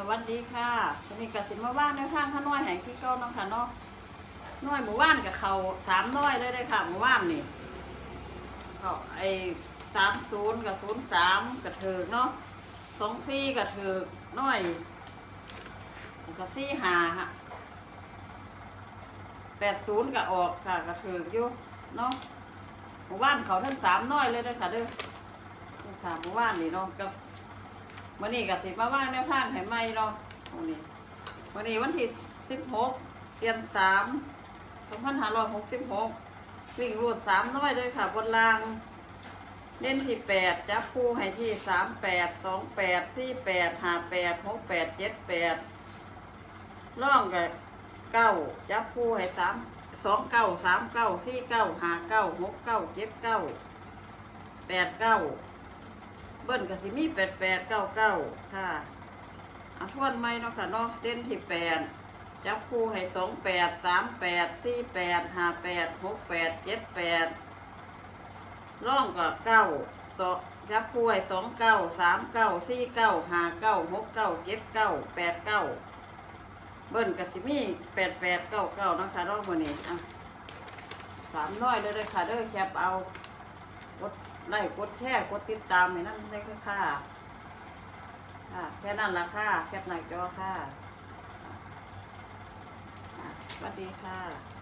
สวัสดีค่ะวันนี้กสิมาว่านในทางข้าน้อยแห่งที่เก้าเนาะค่ะเนาะน้อยหมู่บ้านกับเขาสามน้อยเลยเลยค่ะหมู่บ้านนี่เขาไอ้สามศูนย์กับศูนย์สามกับเถิกเนาะสองสี่กับเถิกน้อยกับสี่หาฮะแปดศูนย์กับออกค่ะกับเถิกอยู่เนาะหมู่บ้านเขาทั้งสามน้อยเลยเลยค่ะเด้อสามหมู่บ้านนี่เนาะกับ วันนี้ก็สิมาว่างแนวทางให้ไหมเนาะวันนี้วันนี้วันที่สิบหกเดือนสามสองพันห้าร้อยหกสิบหกวิ่งรูดสามน้อยเลยค่ะบนราง เล่นที่แปดจับคู่ให้ที่สามแปดสองแปดสี่แปดห้าแปดหกแปดเจ็ดแปดร่องกับเก้าจับคู่ให้สามสองเก้าสามเก้าสี่เก้าห้าเก้าหกเก้าเจ็ดเก้าแปดเก้า เบิ้ลกับสิมีแปดแปดเก้าเก้าค่ะอาทวนไม่เนาะค่ะเนาะเต้นที่แปดจับคู่ให้สองแปดสามแปดสี่แปดห้าแปดหกแปดเจ็ดแปดร่องกับเก้าสอจับคู่ให้สองเก้าสามเก้าสี่เก้าห้าเก้าหกเก้าเจ็ดเก้าแปดเก้าเบิ้ลกับสิมีแปดแปดเก้าเก้านาะคะรอบวันนี้อะสามน้อยเลยเลยค่ะเด้อแคปเอา ไลค์กดแชร์กดติดตามให้นั่นได้ค่ะ ค่ะ แค่นั้นละค่ะ แคปหน้าจอค่ะสวัสดีค่ะ